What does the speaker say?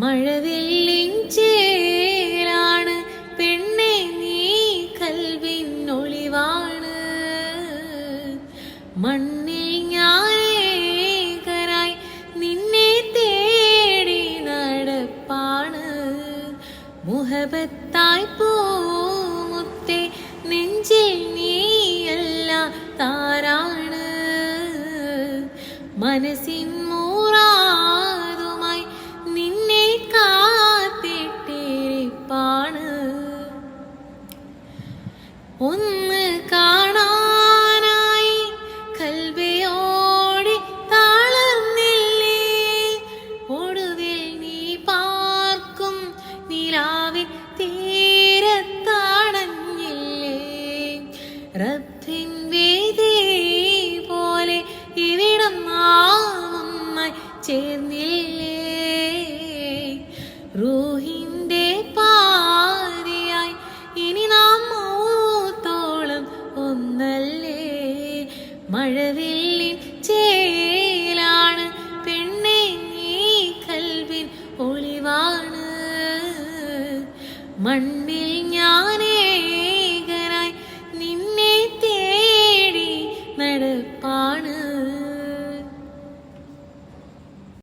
മഴവില്ലിൻ ചേലാണ് പെണ്ണെ നീ കൽവിനൊളിവാണ്. മണ്ണിൽ ഞാനേകരായി നിന്നെ തേടി നടപ്പാണ്. മുഹബത്തായി പൂമുത്തെ നെഞ്ചിൽ നീയല്ല താരാണ്. മനസ്സിൻ ഒന്ന് കാണാനായി കൽവയോടി താളർന്നില്ലേ ഒടുവിൽ നീ പാർക്കും നിലാവിൻ തീരത്താണഞ്ഞില്ലേ റബ്ബിൻ വേദി പോലെ ഇവിടം നാം ഒന്നായി ചേർന്നില്ലേ? മഴവില്ലിൻ ചേലാണ് പെണ്ണെ നീ കൽവിൻ ഒളിവാണ്. മണ്ണിൽ